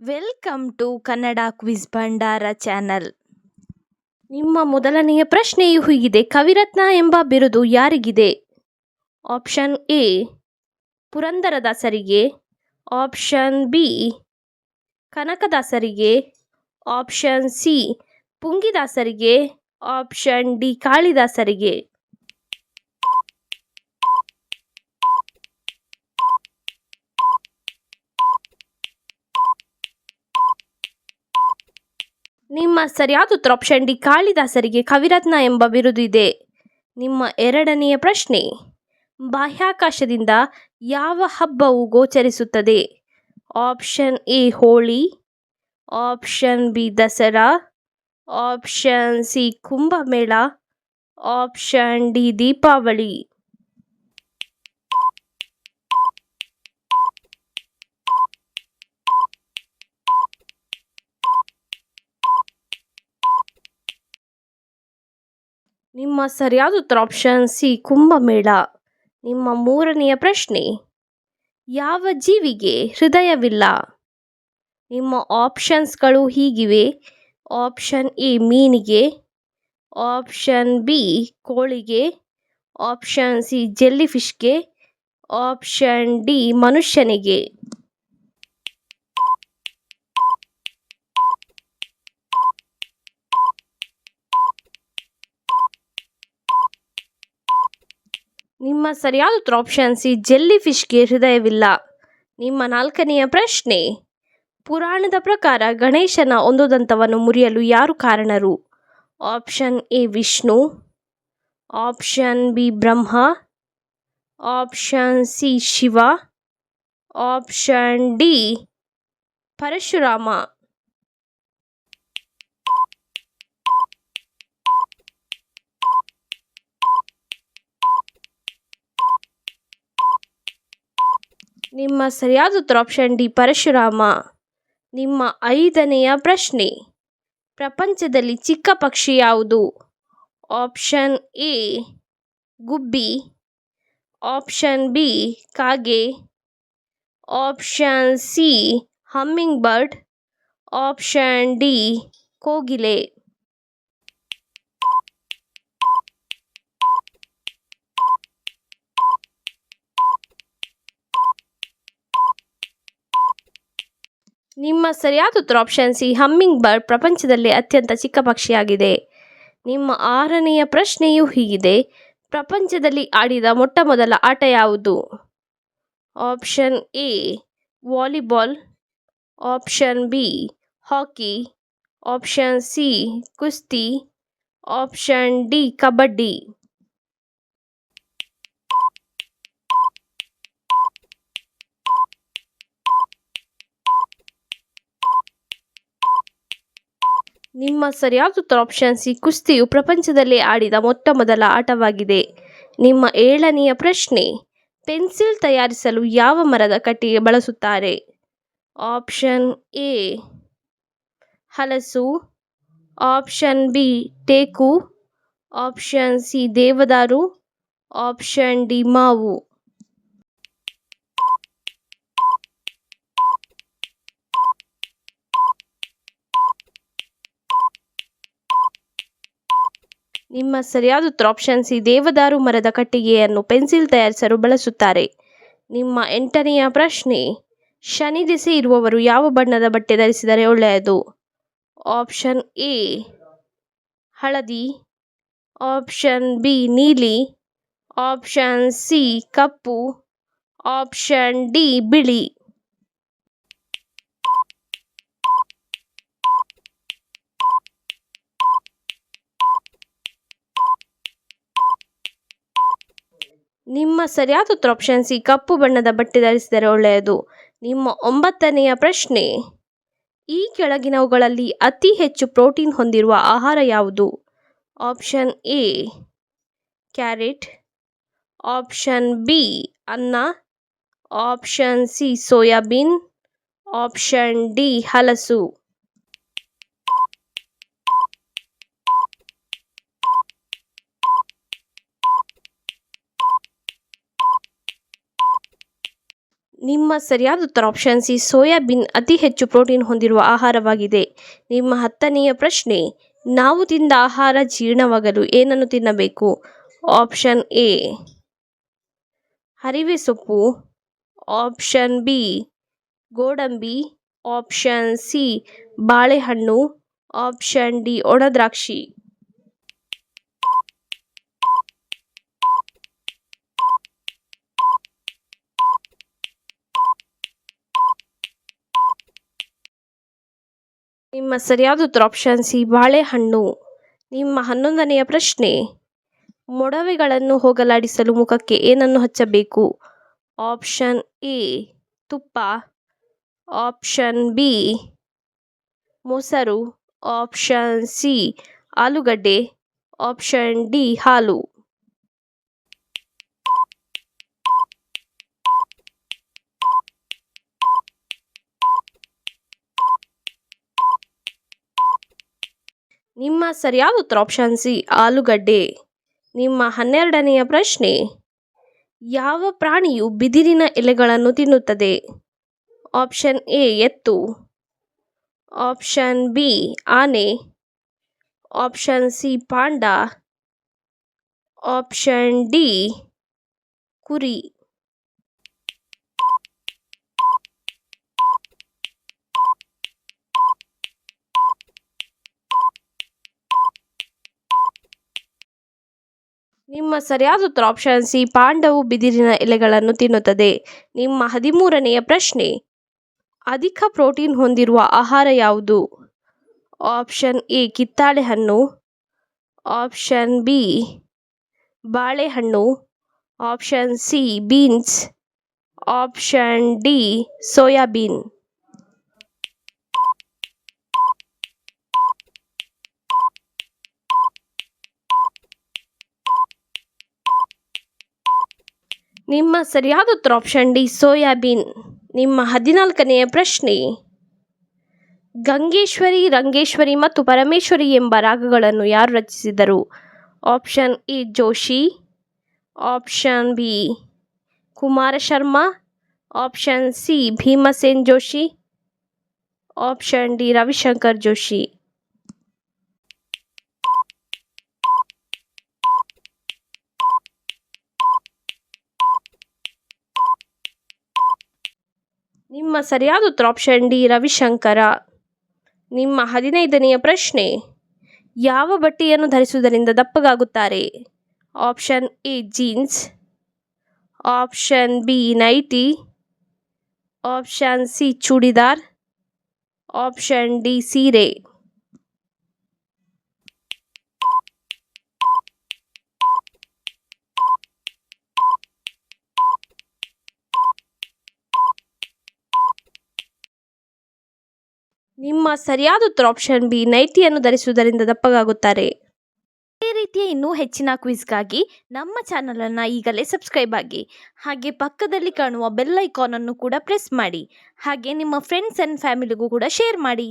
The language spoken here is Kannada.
Welcome to Kannada quiz Bhandar channel ನಿಮ್ಮ ಮೊದಲನೆಯ ಪ್ರಶ್ನೆಯು ಹೀಗಿದೆ. ಕವಿರತ್ನ ಎಂಬ ಬಿರುದು ಯಾರಿಗಿದೆ? ಆಪ್ಷನ್ ಎ ಪುರಂದರದಾಸರಿಗೆ. ಆಪ್ಷನ್ ಬಿ ಕನಕದಾಸರಿಗೆ. ಆಪ್ಷನ್ ಸಿ ಪುಂಗಿದಾಸರಿಗೆ. ಆಪ್ಷನ್ ಡಿ ಕಾಳಿದಾಸರಿಗೆ. ನಿಮ್ಮ ಸರಿಯಾದ ಉತ್ತರ ಆಪ್ಷನ್ ಡಿ ಕಾಳಿದಾಸರಿಗೆ ಕವಿರತ್ನ ಎಂಬ ಬಿರುದು ಇದೆ. ನಿಮ್ಮ ಎರಡನೆಯ ಪ್ರಶ್ನೆ, ಬಾಹ್ಯಾಕಾಶದಿಂದ ಯಾವ ಹಬ್ಬವು ಗೋಚರಿಸುತ್ತದೆ? Option A, Holi. Option B, Dasara. Option C, Kumbh Mela. Option D, Deepavali. ನಿಮ್ಮ ಸರಿಯಾದ ಉತ್ತರ ಆಪ್ಷನ್ ಸಿ, ಕುಂಭಮೇಳ. ನಿಮ್ಮ ಮೂರನೆಯ ಪ್ರಶ್ನೆ, ಯಾವ ಜೀವಿಗೆ ಹೃದಯವಿಲ್ಲ? ನಿಮ್ಮ ಆಪ್ಷನ್ಸ್ಗಳು ಹೀಗಿವೆ. ಆಪ್ಷನ್ ಎ, ಮೀನಿಗೆ. ಆಪ್ಷನ್ ಬಿ, ಕೋಳಿಗೆ. ಆಪ್ಷನ್ ಸಿ ಜೆಲ್ಲಿ ಫಿಶ್ಗೆ ಆಪ್ಷನ್ ಡಿ, ಮನುಷ್ಯನಿಗೆ. ನಿಮ್ಮ ಸರಿಯಾದ ಉತ್ತರ ಆಪ್ಷನ್ ಸಿ ಜೆಲ್ಲಿ ಫಿಶ್ಗೆ ಹೃದಯವಿಲ್ಲ. ನಿಮ್ಮ ನಾಲ್ಕನೆಯ ಪ್ರಶ್ನೆ, ಪುರಾಣದ ಪ್ರಕಾರ ಗಣೇಶನ ಒಂದು ದಂತವನ್ನು ಮುರಿಯಲು ಯಾರು ಕಾರಣರು? Option A Vishnu option B Brahma option C Shiva option D Parashurama. ನಿಮ್ಮ ಸರಿಯಾದ ಉತ್ತರ ಆಪ್ಷನ್ ಡಿ ಪರಶುರಾಮ, ನಿಮ್ಮ ಐದನೆಯ ಪ್ರಶ್ನೆ. ಪ್ರಪಂಚದಲ್ಲಿ ಚಿಕ್ಕ ಪಕ್ಷಿ ಯಾವುದು? ಆಪ್ಷನ್ ಎ, ಗುಬ್ಬಿ. ಆಪ್ಷನ್ ಬಿ, ಕಾಗೆ. Option C hummingbird option D, ಕೋಗಿಲೆ. ನಿಮ್ಮ ಸರಿಯಾದ ಉತ್ತರ ಆಪ್ಷನ್ ಸಿ ಹಮ್ಮಿಂಗ್ ಬರ್ಡ್ ಪ್ರಪಂಚದಲ್ಲಿ ಅತ್ಯಂತ ಚಿಕ್ಕ ಪಕ್ಷಿಯಾಗಿದೆ. ನಿಮ್ಮ ಆರನೆಯ ಪ್ರಶ್ನೆಯು ಹೀಗಿದೆ. ಪ್ರಪಂಚದಲ್ಲಿ ಆಡಿದ ಮೊಟ್ಟ ಮೊದಲ ಆಟ ಯಾವುದು? Option A volleyball option B hockey option C ಕುಸ್ತಿ. Option D kabaddi. ನಿಮ್ಮ ಸರಿಯಾದ ಉತ್ತರ ಆಪ್ಷನ್ ಸಿ ಕುಸ್ತಿಯು ಪ್ರಪಂಚದಲ್ಲಿ ಆಡಿದ ಮೊಟ್ಟ ಮೊದಲ ಆಟವಾಗಿದೆ. ನಿಮ್ಮ ಏಳನೆಯ ಪ್ರಶ್ನೆ, ಪೆನ್ಸಿಲ್ ತಯಾರಿಸಲು ಯಾವ ಮರದ ಕಟ್ಟಿಗೆ ಬಳಸುತ್ತಾರೆ? ಆಪ್ಷನ್ ಎ ಹಲಸು. Option B teak. Option C ದೇವದಾರು. ಆಪ್ಷನ್ ಡಿ ಮಾವು. ನಿಮ್ಮ ಸರಿಯಾದ ಸಿ ದೇವದಾರು ಮರದ ಕಟ್ಟಿಗೆಯನ್ನು ಪೆನ್ಸಿಲ್ ತಯಾರಿಸಲು ಬಳಸುತ್ತಾರೆ. ನಿಮ್ಮ ಎಂಟನೆಯ ಪ್ರಶ್ನೆ, ಶನಿ ದಿಸೆ ಇರುವವರು ಯಾವ ಬಣ್ಣದ ಬಟ್ಟೆ ಧರಿಸಿದರೆ ಒಳ್ಳೆಯದು? ಆಪ್ಷನ್ ಎ, ಹಳದಿ. ಆಪ್ಷನ್ ಬಿ, ನೀಲಿ. ಆಪ್ಷನ್ ಸಿ, ಕಪ್ಪು. ಆಪ್ಷನ್ ಡಿ, ಬಿಳಿ. ನಿಮ್ಮ ಸರಿಯಾದ ಉತ್ತರ ಆಪ್ಷನ್ ಸಿ ಕಪ್ಪು ಬಣ್ಣದ ಬಟ್ಟೆ ಧರಿಸಿದರೆ ಒಳ್ಳೆಯದು. ನಿಮ್ಮ ಒಂಬತ್ತನೆಯ ಪ್ರಶ್ನೆ, ಈ ಕೆಳಗಿನವುಗಳಲ್ಲಿ ಅತಿ ಹೆಚ್ಚು ಪ್ರೋಟೀನ್ ಹೊಂದಿರುವ ಆಹಾರ ಯಾವುದು? Option A carrot. Option B ಅನ್ನ. Option C soybean. Option D ಹಲಸು. ನಿಮ್ಮ ಸರಿಯಾದ ಉತ್ತರ ಆಪ್ಷನ್ ಸಿ ಸೋಯಾಬೀನ್ ಅತಿ ಹೆಚ್ಚು ಪ್ರೋಟೀನ್ ಹೊಂದಿರುವ ಆಹಾರವಾಗಿದೆ. ನಿಮ್ಮ ಹತ್ತನೆಯ ಪ್ರಶ್ನೆ, ನಾವು ತಿಂದ ಆಹಾರ ಜೀರ್ಣವಾಗಲು ಏನನ್ನು ತಿನ್ನಬೇಕು? ಆಪ್ಷನ್ ಎ ಹರಿವೆ ಸೊಪ್ಪು. ಆಪ್ಷನ್ ಬಿ ಗೋಡಂಬಿ. ಆಪ್ಷನ್ ಸಿ ಬಾಳೆಹಣ್ಣು. ಆಪ್ಷನ್ ಡಿ ಒಣದ್ರಾಕ್ಷಿ ನಿಮ್ಮ ಸರಿಯಾದ ಉತ್ತರ ಆಪ್ಷನ್ ಸಿ ಬಾಳೆಹಣ್ಣು. ನಿಮ್ಮ ಹನ್ನೊಂದನೆಯ ಪ್ರಶ್ನೆ, ಮೊಡವೆಗಳನ್ನು ಹೋಗಲಾಡಿಸಲು ಮುಖಕ್ಕೆ ಏನನ್ನು ಹಚ್ಚಬೇಕು? ಆಪ್ಷನ್ ಎ ತುಪ್ಪ. ಆಪ್ಷನ್ ಬಿ ಮೊಸರು. ಆಪ್ಷನ್ ಸಿ ಆಲೂಗಡ್ಡೆ. ಆಪ್ಷನ್ ಡಿ ಹಾಲು. ನಿಮ್ಮ ಸರಿಯಾದ ಉತ್ತರ ಆಪ್ಷನ್ ಸಿ ಆಲೂಗಡ್ಡೆ. ನಿಮ್ಮ ಹನ್ನೆರಡನೆಯ ಪ್ರಶ್ನೆ, ಯಾವ ಪ್ರಾಣಿಯು ಬಿದಿರಿನ ಎಲೆಗಳನ್ನು ತಿನ್ನುತ್ತದೆ? ಆಪ್ಷನ್ ಎ ಎತ್ತು. ಆಪ್ಷನ್ ಬಿ ಆನೆ. Option C panda. Option D ಕುರಿ. ನಿಮ್ಮ ಸರಿಯಾದ ಉತ್ತರ ಆಪ್ಷನ್ ಸಿ ಪಾಂಡವು ಬಿದಿರಿನ ಎಲೆಗಳನ್ನು ತಿನ್ನುತ್ತದೆ. ನಿಮ್ಮ ಹದಿಮೂರನೆಯ ಪ್ರಶ್ನೆ, ಅಧಿಕ ಪ್ರೋಟೀನ್ ಹೊಂದಿರುವ ಆಹಾರ ಯಾವುದು? ಆಪ್ಷನ್ ಎ ಕಿತ್ತಾಳೆ ಹಣ್ಣು ಆಪ್ಷನ್ ಬಿ ಬಾಳೆಹಣ್ಣು. Option C beans option D soybean. ನಿಮ್ಮ ಸರಿಯಾದ ಉತ್ತರ ಆಪ್ಷನ್ ಡಿ, ಸೋಯಾಬೀನ್. ನಿಮ್ಮ ಹದಿನಾಲ್ಕನೆಯ ಪ್ರಶ್ನೆ, ಗಂಗೇಶ್ವರಿ, ರಂಗೇಶ್ವರಿ ಮತ್ತು ಪರಮೇಶ್ವರಿ ಎಂಬ ರಾಗಗಳನ್ನು ಯಾರು ರಚಿಸಿದರು? Option A, Joshi. Option B Kumara Sharma option C, Bhimsen Joshi. Option D, Ravishankar Joshi. ನಿಮ್ಮ ಸರಿಯಾದ ಉತ್ತರ ಆಪ್ಷನ್ ಡಿ, ರವಿಶಂಕರ. ನಿಮ್ಮ ಹದಿನೈದನೆಯ ಪ್ರಶ್ನೆ, ಯಾವ ಬಟ್ಟೆಯನ್ನು ಧರಿಸುವುದರಿಂದ ದಪ್ಪಗಾಗುತ್ತಾರೆ? Option A jeans option B nighty option C, churidar. Option D, ಸೀರೆ. ನಿಮ್ಮ ಸರಿಯಾದ ಉತ್ತರ ಆಪ್ಷನ್ ಬಿ ನೈಟಿಯನ್ನು ಧರಿಸುವುದರಿಂದ ದಪ್ಪಗಾಗುತ್ತಾರೆ. ಇದೇ ರೀತಿಯ ಇನ್ನೂ ಹೆಚ್ಚಿನ ಕ್ವಿಜ್ಗಾಗಿ ನಮ್ಮ ಚಾನಲನ್ನು ಈಗಲೇ ಸಬ್ಸ್ಕ್ರೈಬ್ ಆಗಿ, ಹಾಗೆ ಪಕ್ಕದಲ್ಲಿ ಕಾಣುವ ಬೆಲ್ ಐಕಾನನ್ನು ಕೂಡ ಪ್ರೆಸ್ ಮಾಡಿ, ಹಾಗೆ ನಿಮ್ಮ ಫ್ರೆಂಡ್ಸ್ ಆ್ಯಂಡ್ ಫ್ಯಾಮಿಲಿಗೂ ಕೂಡ ಶೇರ್ ಮಾಡಿ.